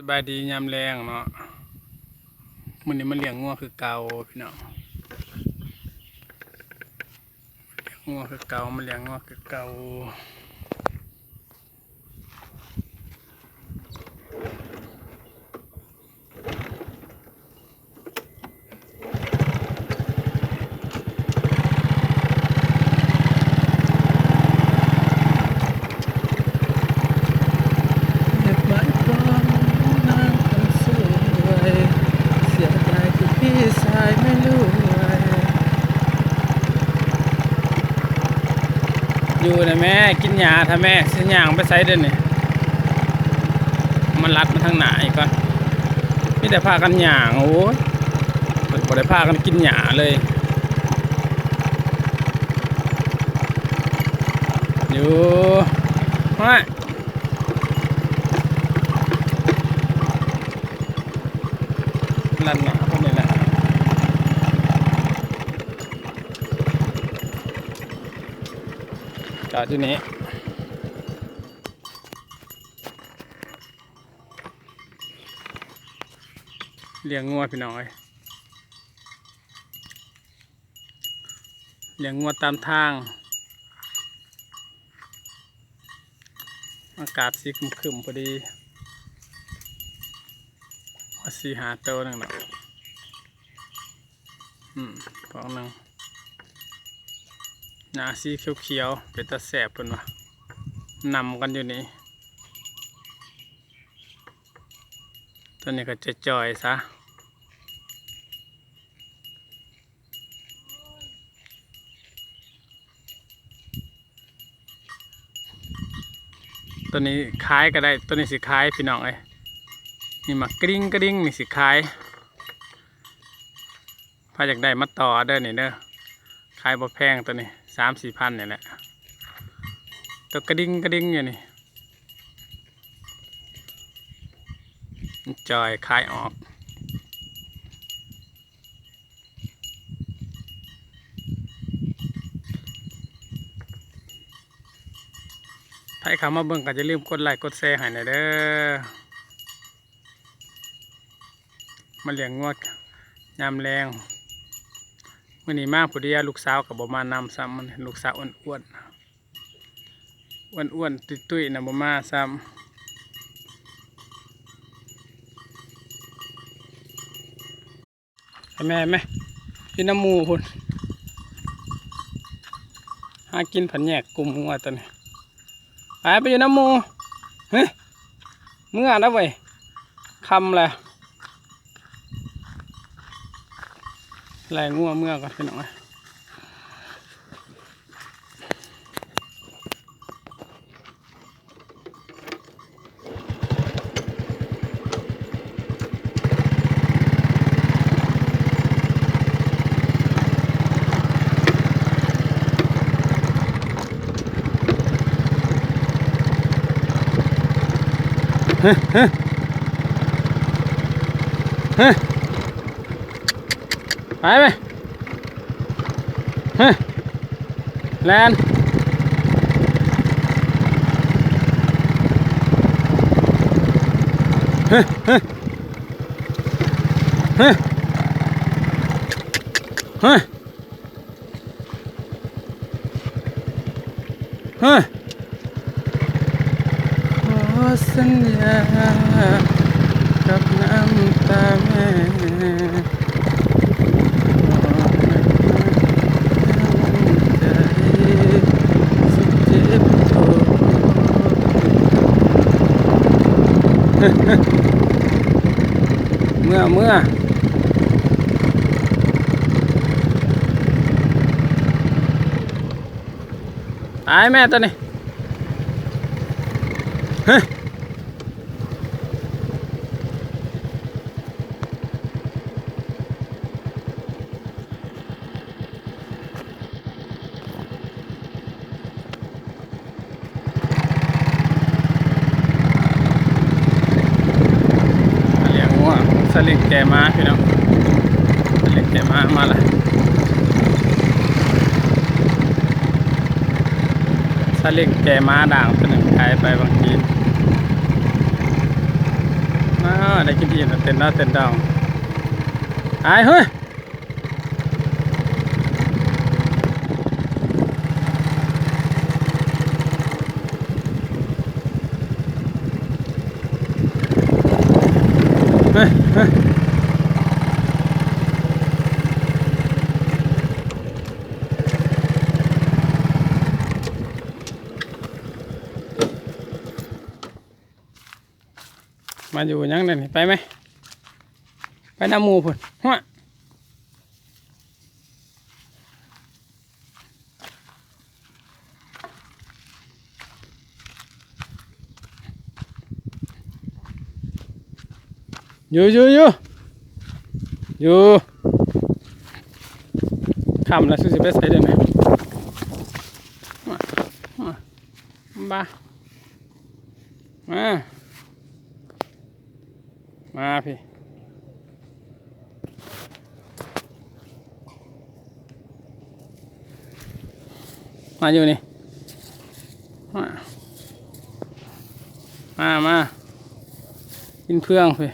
สบายดียามแรงเนาะมันนี้มันเลี้ยงงัวคือเกาพี่น้องเลี้ยงงัวคือเกามันเลี้ยงงัวคือเกาเก็บไว้ก่อนนางคนสวยเสียดายที่พี่ชายไม่รวย อยู่นะแม่กินยาถ้าแม่สิยางไปใส่เด้อนี่มันรัดมาทางไหนก่อนมีแต่พากันยางโอ้ยเพิ่นบ่ได้พากันกินหญ้าเลยอยู่ว่าลันหนาพวกนี้แหละ จอดอยู่นี้ เลี้ยงงัวพี่น้อยเลี้ยงงัวตามทาง อากาศสีครึมๆพอดีว่าสีหาโตวหนึ่งดอกอืมฟองหนึ่ง น้าสีเขียวๆเป็นตาแสบเพิ่นวะนำกันอยู่นี่ตัวนี้ก็จะจอยซะตัวนี้ขายก็ได้ตัวนี้สิขายพี่น้องเอ้ยนี่มากริ้งกริ้งนี่สิขายถ้าอยากได้มาต่อเด้อนี่เด้อขายบ่แพงตัวนี้ สามสี่พันเนี่ยแหละตัวกระดิ่งกระดิ่งอยู่นี่จอยขายออกใครเข้ามาเบิ่งก็จะลืมกดไลค์กดแชร์ให้หน่อยเด้อมาเลี้ยงงวดยามแรง มื่อนี้มาผู้เดียวลูกสาวกับบมานำซ้ำมันลูกสาวอ้วนอ้วนอ้วนอ้วนๆตุ้ยๆนะบมาซ้ำให้แม่ไหมกินน้ำมูพุ่นหากินผันแยกกลุ่มหัวตัวนี้ไปไปอยู่น้ำมูเฮ้ยเมื่อนะเว้ยคำแหละ แรงงัวเมื่อก่อนพี่น้องเอ้ย ไปไปเฮ้ยแลนเฮ้ยเฮ้ยเฮ้ยเฮ้ยเฮ้ยขอสัญญากับน้ำตาแม่ใจสุดเจ็บปวด เมื่อเมื่อตายแม่ตัวนี้เฮ้ย เลี้ยงวัวส ลิงแกมาพี่น้องสลิงแกมามาละสลิงแกมาด่างเป็นหนึ่งขายไปบางทีมาได้กินอีกแล้วเต้นหน้าเต้นดาวไอ้เฮ้ย มาอยู่ยังเด่นไปไหมไปน้ำมูพุ่นหัวอยู่อยู่อยู่อยู่คำแล้วสุดสิไปใส่เดี๋ยวนี้มมาบ้ามา มาพี่ มาอยู่นี่ มา มา มากินเพื่องพี่